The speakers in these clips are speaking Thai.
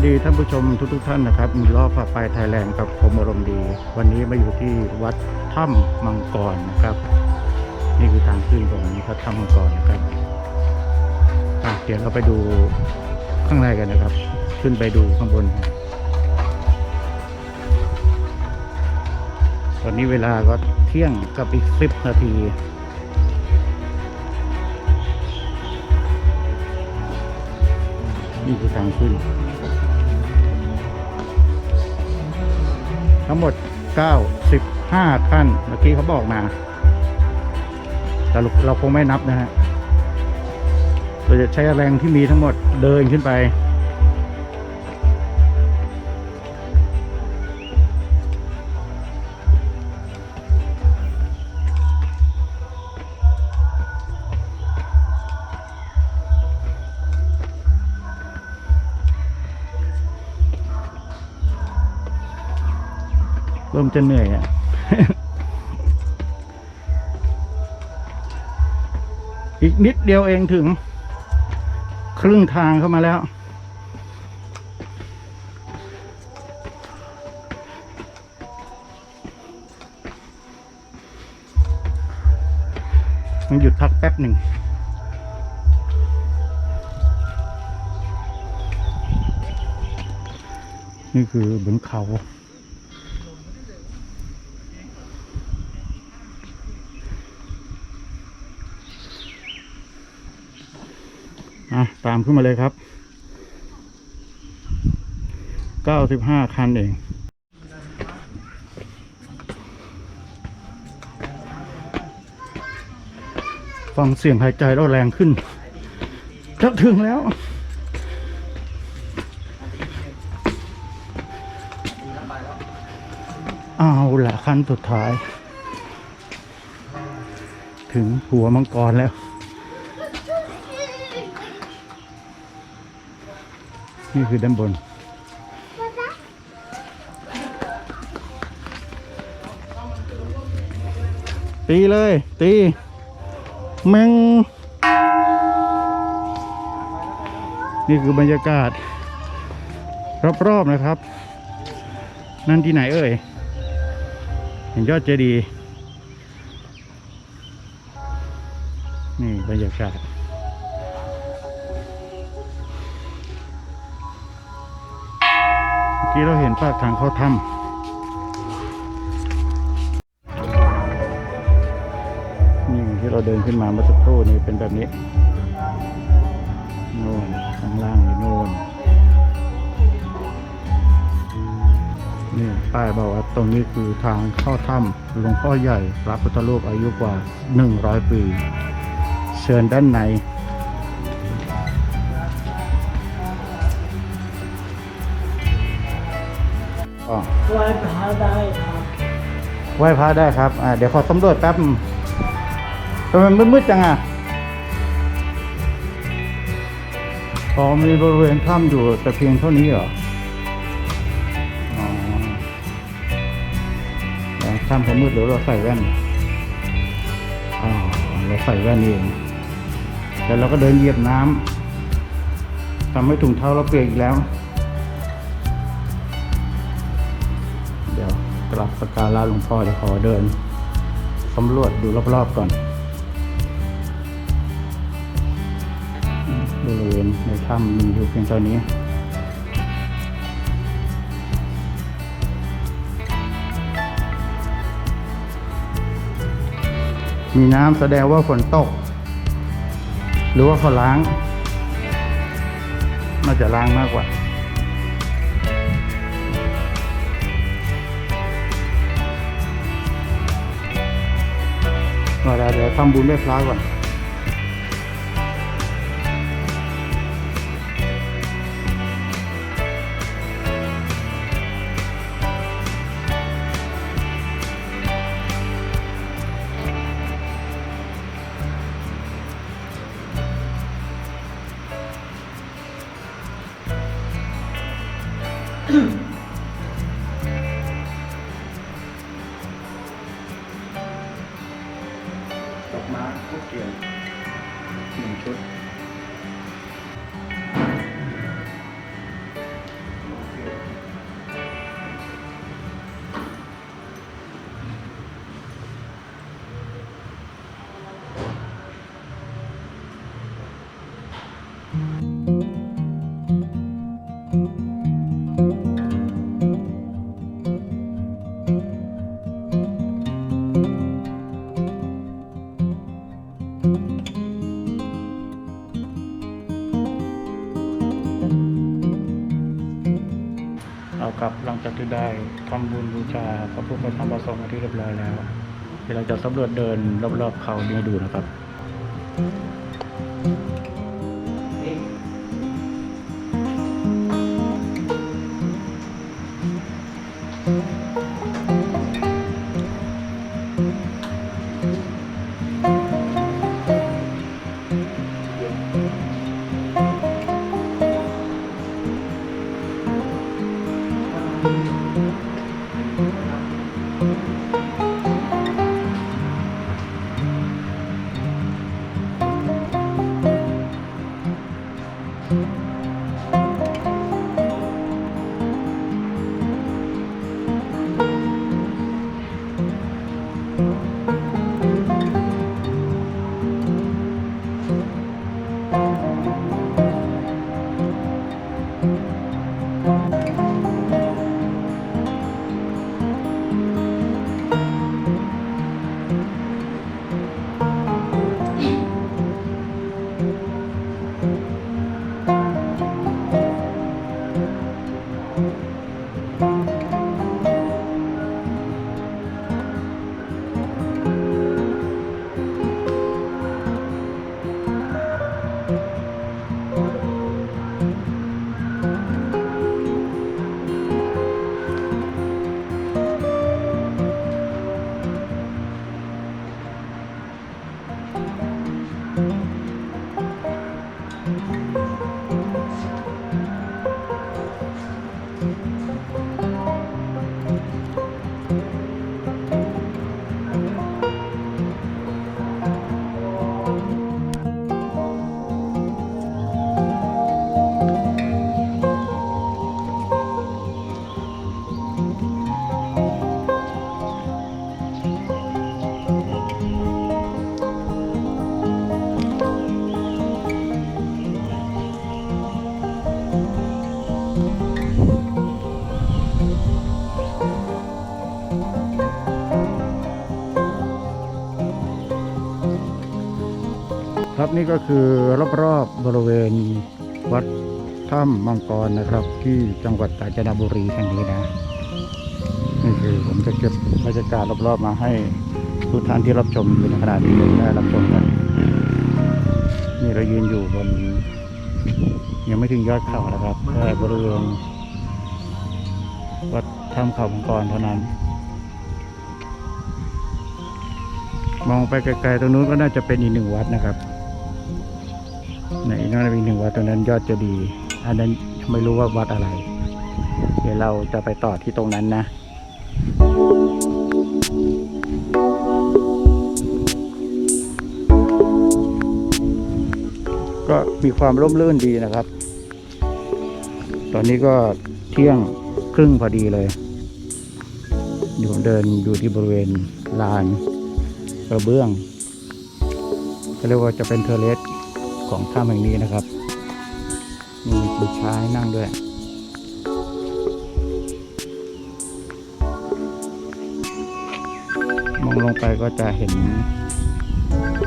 วัสดีท่านผู้ชมทุกๆท่านนะครับ มีล้อพาไปไทยแลนด์กับผมอารมณ์ดี วันนี้มาอยู่ที่วัดถ้ำมังกรนะครับ นี่คือทางขึ้นของวัดถ้ำมังกรนะครับเดี๋ยวเราไปดูข้างในกันนะครับ ขึ้นไปดูข้างบน ตอนนี้เวลาก็เที่ยงกับอีกสิบนาทีนี่คือทางขึ้น ทั้งหมด 95 ท่าน เมื่อกี้เขาบอกมาแต่เราคงไม่นับนะฮะเราจะใช้แรงที่มีทั้งหมดเดินขึ้นไป เริ่มจะเหนื่อยอะอีกนิดเดียวเองถึง ครึ่งทางเข้ามาแล้ว มันหยุดพักแป๊บหนึ่งนี่คือบนเขา ตามขึ้นมาเลยครับเก้าสิบห้าคันเอง ฟังเสียงหายใจแล้วแรงขึ้นจะถึงแล้ว เอาละขั้นสุดท้าย ถึงหัวมังกรแล้ว นี่คือด้านบน ตีเลย ตี แมง นี่คือบรรยากาศ รอบๆนะครับ นั่นที่ไหนเอ่ย เห็นยอดเจดีย์นี่บรรยากาศ กี้เราเห็นปากทางเข้าถ้ำนี่ที่เราเดินขึ้นมาเมื่อสักครู่นี้เป็นแบบนี้โน่นข้างล่างนี่โน่นนี่ป้ายบอกว่าตรงนี้คือทางเข้าถ้ำหลวงพ่อใหญ่พระพุทธรูปอายุกว่า 100 ปี เชิญด้านใน ไหว้พระได้ครับไหว้พระได้ครับอ่าเดี๋ยวขอสำรวจแป๊บทำไมมืดๆจังอะอ๋อมีบริเวณถ้ำอยู่แต่เพียงเท่านี้เหรออ๋อถ้ำเขามืดหรือเราใส่แว่นอ๋อเราใส่แว่นเองแล้วเราก็เดินเหยียบน้ำทำให้ถุงเท้าเราเปียกอีกแล้ว สกการะหลวงพ่อเดี๋ยวขอเดินสำรวจดูรอบๆก่อนบริเวณในถ้ำมีอยู่เพียงเท่านี้มีน้ำแสดงว่าฝนตก หรือว่าเขาล้าง น่าจะล้างมากกว่า ก็ได้เดี๋ยวทำบุญด้วยพระก่อนด เรากลับหลังจากที่ได้ทำบุญบูชาพระพุทธพระธรรมประสงค์ที่เรียบร้อยแล้วเดี๋ยวเราจะสำรวจเดินรอบๆเขาดีดูนะครับ ครับนี่ก็คือรอบๆบริเวณวัดถ้ำมังกรนะครับ ที่จังหวัดกาญจนบุรีแห่งนี้นะนี่คือผมจะเก็บบรรยากาศรอบๆมาให้ทุกท่านที่รับชมอยู่ในขณะนี้ได้รับชมกันนี่เรายืนอยู่บน ยังไม่ถึงยอดเขานะครับแค่บริเวณวัดถ้ำเขามังกรเท่านั้น มองไปไกลๆตรงนู้นก็น่าจะเป็นอีกหนึ่งวัดนะครับไหนน่าจะเป็นอีกหนึ่งวัดตรงนั้นยอดเจะดีย์อันนั้นไม่รู้ว่าวัดอะไร เดี๋ยวเราจะไปต่อที่ตรงนั้นนะก็มีความร่มรื่นดีนะครับ ตอนนี้ก็เที่ยงครึ่งพอดีเลยอยู่ผมเดินอยู่ที่บริเวณลานกระเบื้องก็เรียกว่าจะเป็นเทเลสของถ้ำแห่งนี้นะครับ มีชิงช้าให้นั่งด้วยมองลงไปก็จะเห็น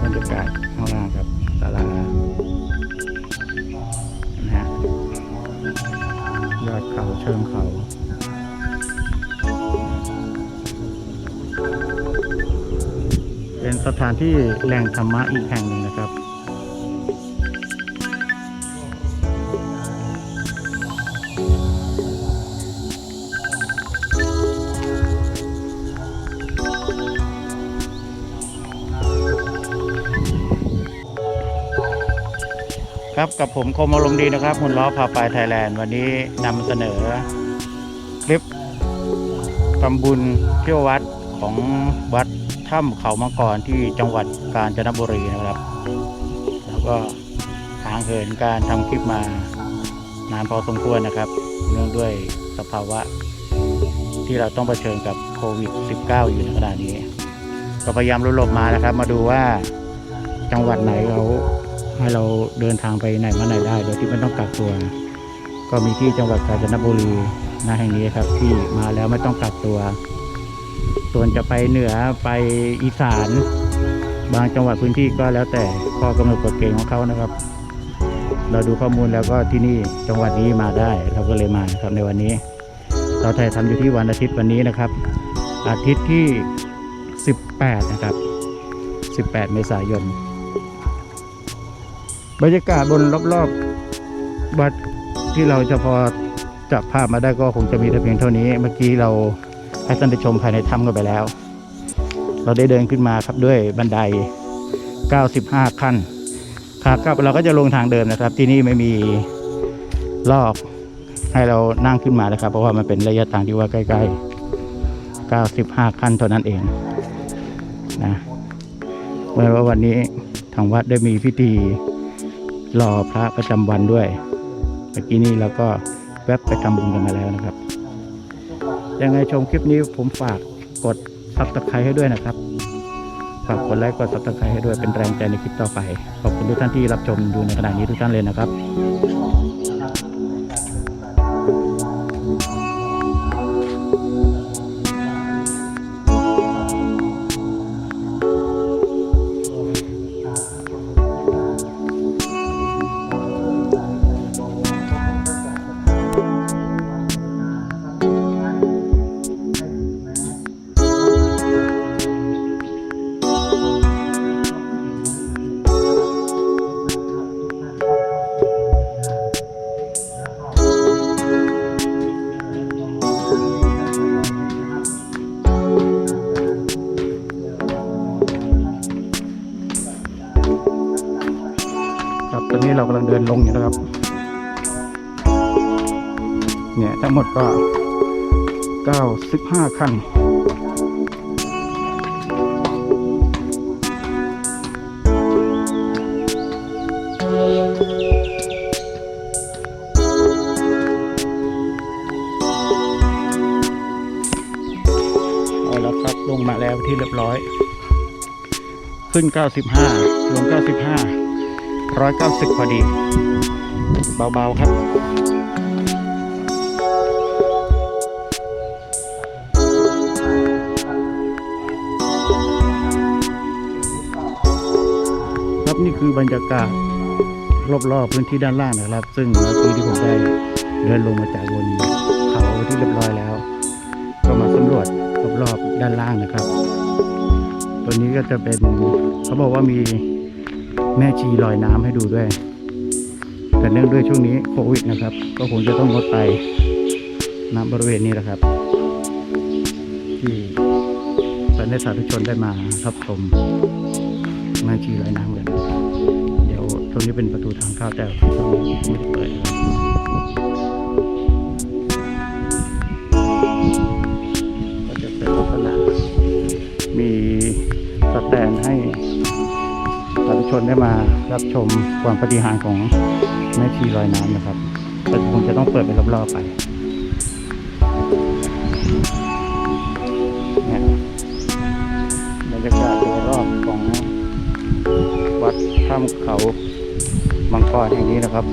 บรรยากาศ เชิงเขาเป็นสถานที่แหล่งธรรมะอีกแห่งหนึ่ง ครับกับผมคมอารมณ์ดีนะครับหุ่นล้อพาไปไทยแลนด์วันนี้นำเสนอคลิปทำบุญเที่ยววัดของวัดถ้ำเขามังกรที่จังหวัดกาญจนบุรีนะครับ แล้วก็ห่างเหินการทำคลิปมานานพอสมควรนะครับ เนื่องด้วยสภาวะที่เราต้องเผชิญกับโควิด -19 อยู่ในขณะนี้ ก็พยายามรวบรวมมานะครับ มาดูว่าจังหวัดไหนเขา ให้เราเดินทางไปไหนมาไหนได้โดยที่ไม่ต้องกักตัว ก็มีที่จังหวัดกาญจนบุรีนะแห่งนี้ครับ ที่มาแล้วไม่ต้องกักตัว ส่วนจะไปเหนือไปอีสาน บางจังหวัดพื้นที่ก็แล้วแต่ข้อกำหนดกฎเกณฑ์ของเขานะครับ เราดูข้อมูลแล้วก็ที่นี่จังหวัดนี้มาได้ เราก็เลยมาครับในวันนี้ เราถ่ายทำอยู่ที่วันอาทิตย์วันนี้นะครับ อาทิตย์ที่ 18 นะครับ 18 เมษายน บรรยากาศบนรอบๆวัดที่เราจะพอจับภาพมาได้ก็คงจะมีแต่เพียงเท่านี้ เมื่อกี้เราให้ท่านได้ชมภายในถ้ำกันไปแล้ว เราได้เดินขึ้นมาครับด้วยบันได 95 ขั้นขากลับเราก็จะลงทางเดิมนะครับ ที่นี่ไม่มีรอบให้เรานั่งขึ้นมานะครับ เพราะว่ามันเป็นระยะทางที่ว่าใกล้ๆ 95 ขั้นเท่านั้นเองนะเมื่อว่าวันนี้ทางวัดได้มีพิธี รอพระประจำวันด้วยเมื่อกี้นี้เราก็แวบไปทำบุญกันมาแล้วนะครับ ยังไงชมคลิปนี้ผมฝากกดซับสไครต์ให้ด้วยนะครับ ฝากกดไลค์กดซับสไครต์ให้ด้วยเป็นแรงใจในคลิปต่อไป ขอบคุณทุกท่านที่รับชมอยู่ในขณะนี้ทุกท่านเลยนะครับ เนี่ยทั้งหมดก็95ขั้นเอาแล้วครับลงมาแล้วที่เรียบร้อย ขึ้น 95 ลง 95ร้อยเก้าสิบพอดี เบา ๆ ครับ ครับนี่คือบรรยากาศรอบๆพื้นที่ด้านล่างนะครับ ซึ่งเมื่อกี้ที่ผมได้เดินลงมาจากบนเขาที่เรียบร้อยแล้ว ก็มาสำรวจรอบๆด้านล่างนะครับ ตัวนี้ก็จะเป็นเขาบอกว่ามีแม่ชีลอยน้ำให้ดูด้วย แต่เนื่องด้วยช่วงนี้โควิดนะครับ ก็คงจะต้องงดไปณบริเวณนี้แหละครับ ที่แฟนได้สาธุชนได้มารับชม ชีลอยน้ำกัน เดี๋ยวตรงนี้เป็นประตูทางเข้าแต่ช่วงนี้ไม่ได้เปิดก็จะเป็นลักษณะมีสแตนให้สาธุชนได้มารับชมความปฏิหารของแม่ชีลอยน้ำนะครับแต่คงจะต้องเปิดเป็นรอบๆไป เขามังกรแห่งนี้นะครับ